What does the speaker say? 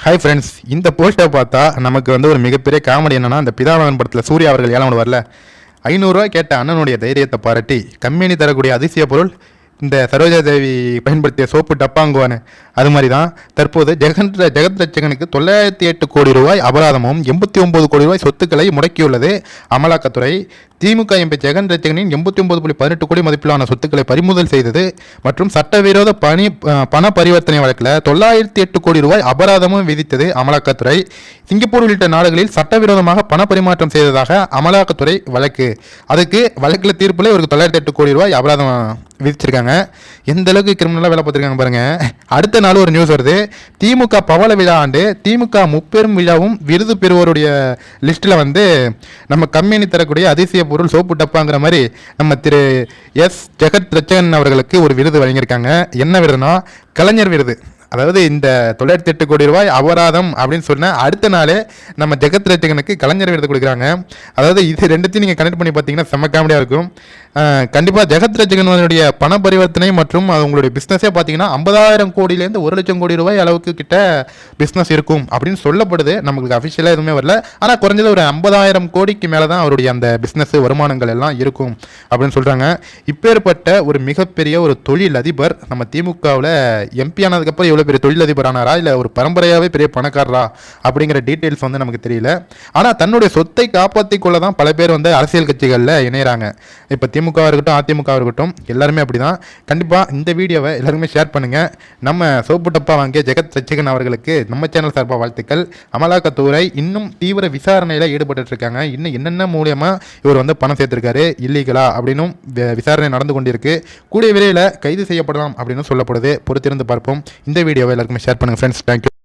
Hi friends இந்த போஸ்ட்டை பார்த்தா நமக்கு வந்து ஒரு மிகப்பெரிய காமெடி என்னன்னா அந்த பிதாமகன் படத்தில் சூர்யா அவர்கள் ஏழாம் வரல ஐநூறுரூவா கேட்ட அண்ணனுடைய தைரியத்தை பாராட்டி கம்பெனி தரக்கூடிய அதிசய பொருள் இந்த சரோஜா தேவி பயன்படுத்திய சோப்பு டப்பாங்குவானு. அது மாதிரி தான் தற்போது ஜெகன் ஜெகத் ரட்சகனுக்கு தொள்ளாயிரத்தி எட்டு கோடி ரூபாய் அபராதமும் எண்பத்தி ஒம்பது கோடி ரூபாய் சொத்துக்களை முடக்கியுள்ளது அமலாக்கத்துறை. திமுக எம்பி ஜெகன் ரட்சகனின் எண்பத்தி ஒன்பது புள்ளி பதினெட்டு கோடி மதிப்பிலான சொத்துக்களை பறிமுதல் செய்தது மற்றும் சட்டவிரோத பணி பண பரிவர்த்தனை வழக்கில் தொள்ளாயிரத்தி எட்டு கோடி ரூபாய் அபராதமும் விதித்தது அமலாக்கத்துறை. சிங்கப்பூர் உள்ளிட்ட நாடுகளில் சட்டவிரோதமாக பண பரிமாற்றம் செய்ததாக அமலாக்கத்துறை வழக்கு. அதுக்கு வழக்கில் தீர்ப்பில் இவருக்கு தொள்ளாயிரத்தி எட்டு கோடி ரூபாய் அபராதம் விதிச்சிருக்காங்க. எந்த அளவுக்கு கிரிமினலாக வேலை பார்த்துருக்காங்க பாருங்க. அடுத்த நாள் ஒரு நியூஸ் வருது. திமுக பவள விழா ஆண்டு திமுக முப்பெரும் விழாவும் விருது பெறுவோருடைய லிஸ்ட்டில் வந்து நம்ம கம்பெனி தரக்கூடிய அதிசய பொருள் சோப்பு டப்பாங்கிற மாதிரி நம்ம திரு எஸ் ஜெகத் ரச்சகன் அவர்களுக்கு ஒரு விருது வழங்கியிருக்காங்க. என்ன விருதுனா கலைஞர் விருது. அதாவது இந்த தொள்ளாயிரத்தி எட்டு கோடி ரூபாய் அபராதம் அப்படின்னு சொன்ன அடுத்த நாளே நம்ம ஜெகத் ரட்சகனுக்கு கலைஞர் விருது கொடுக்குறாங்க. அதாவது இது ரெண்டுத்தையும் நீங்கள் கனெக்ட் பண்ணி பார்த்தீங்கன்னா செம்ம காமெடியாக இருக்கும். கண்டிப்பாக ஜெகத் ரட்சகனுடைய பண பரிவர்த்தனை மற்றும் அது பிஸ்னஸே பார்த்தீங்கன்னா ஐம்பதாயிரம் கோடியிலேருந்து ஒரு லட்சம் கோடி ரூபாய் அளவுக்கு கிட்ட பிஸ்னஸ் இருக்கும் அப்படின்னு சொல்லப்படுது. நமக்கு அஃபிஷியலாக எதுவுமே வரல. ஆனால் குறைஞ்சது ஒரு ஐம்பதாயிரம் கோடிக்கு மேலே தான் அவருடைய அந்த பிஸ்னஸ் வருமானங்கள் எல்லாம் இருக்கும் அப்படின்னு சொல்கிறாங்க இப்பேற்பட்ட ஒரு மிகப்பெரிய ஒரு தொழில் அதிபர் நம்ம திமுகவில் எம்பி ஆனதுக்கப்புறம் எவ்வளோ பெரிய தொழிலதிபர் ஆனாரா? இல்லை ஒரு பரம்பரையாகவே பெரிய பணக்காரரா? அப்படிங்கிற டீட்டெயில்ஸ் வந்து நமக்கு தெரியல. ஆனால் தன்னுடைய சொத்தை காப்பாற்றிக்கொள்ள தான் பல பேர் வந்து அரசியல் கட்சிகளில் இணையறாங்க. இப்போ திமுக திமுகவாக இருக்கட்டும் அதிமுக இருக்கட்டும் எல்லாருமே அப்படி தான் கண்டிப்பாக இந்த வீடியோவை எல்லாருமே ஷேர் பண்ணுங்கள் நம்ம சோப்பு டப்பா வாங்கிய ஜெகத் சச்சிகன் அவர்களுக்கு நம்ம சேனல் சார்பாக வாழ்த்துக்கள். அமலாக்கத்துறை இன்னும் தீவிர விசாரணையில் ஈடுபட்டுருக்காங்க இன்னும் என்னென்ன மூலியமாக இவர் வந்து பணம் சேர்த்துருக்காரு இல்லீகலா அப்படின்னும் வி- விசாரணை நடந்து கொண்டிருக்கு. கூடிய விரைவில் கைது செய்யப்படலாம் அப்படின்னு சொல்லப்படுது. பொறுத்திருந்து பார்ப்போம். இந்த வீடியோவை எல்லாருக்குமே ஷேர் பண்ணுங்கள் ஃப்ரெண்ட்ஸ் தேங்க்யூ